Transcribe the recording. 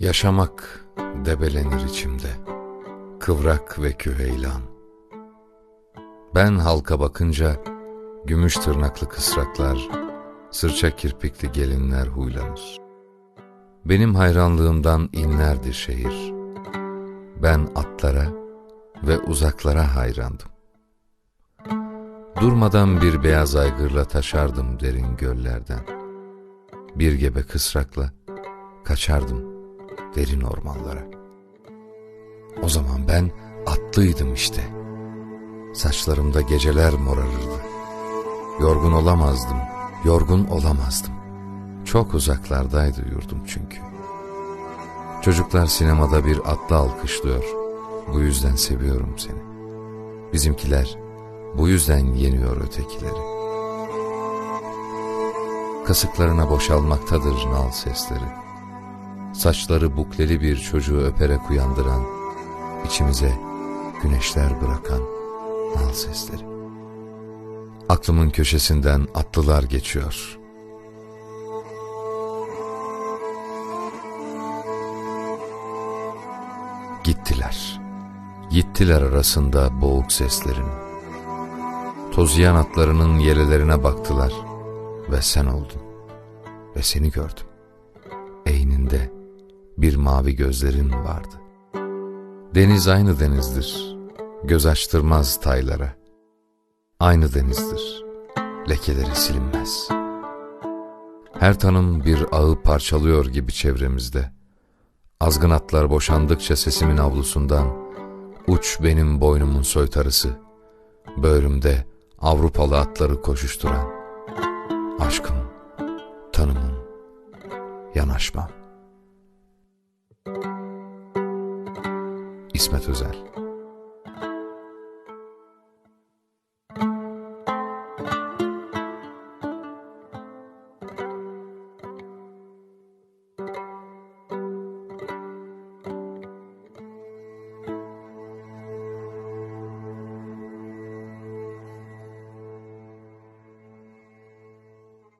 Yaşamak debelenir içimde, kıvrak ve küheylan. Ben halka bakınca gümüş tırnaklı kısraklar, sırça kirpikli gelinler huylanır. Benim hayranlığımdan inlerdi şehir. Ben atlara ve uzaklara hayrandım. Durmadan bir beyaz aygırla taşardım derin göllerden. Bir gebe kısrakla kaçardım derin ormanlara. O zaman ben atlıydım işte. Saçlarımda geceler morarırdı. Yorgun olamazdım, yorgun olamazdım. Çok uzaklardaydı yurdum çünkü. Çocuklar sinemada bir atlı alkışlıyor. Bu yüzden seviyorum seni. Bizimkiler bu yüzden yeniyor ötekileri. Kasıklarına boşalmaktadır nal sesleri. Saçları bukleli bir çocuğu öperek uyandıran, içimize güneşler bırakan nal sesleri. Aklımın köşesinden atlılar geçiyor. Gittiler. Gittiler arasında boğuk seslerin. Tozayan atlarının yelelerine baktılar ve sen oldun ve seni gördüm. Eyninde bir mavi gözlerin vardı. Deniz aynı denizdir, göz açtırmaz taylara. Aynı denizdir, lekeleri silinmez. Her tanım bir ağı parçalıyor gibi çevremizde. Azgın atlar boşandıkça sesimin avlusundan, uç benim boynumun soytarısı, böğrümde Avrupalı atları koşuşturan, aşkım, tanımım, yanaşmam. اسمت و زل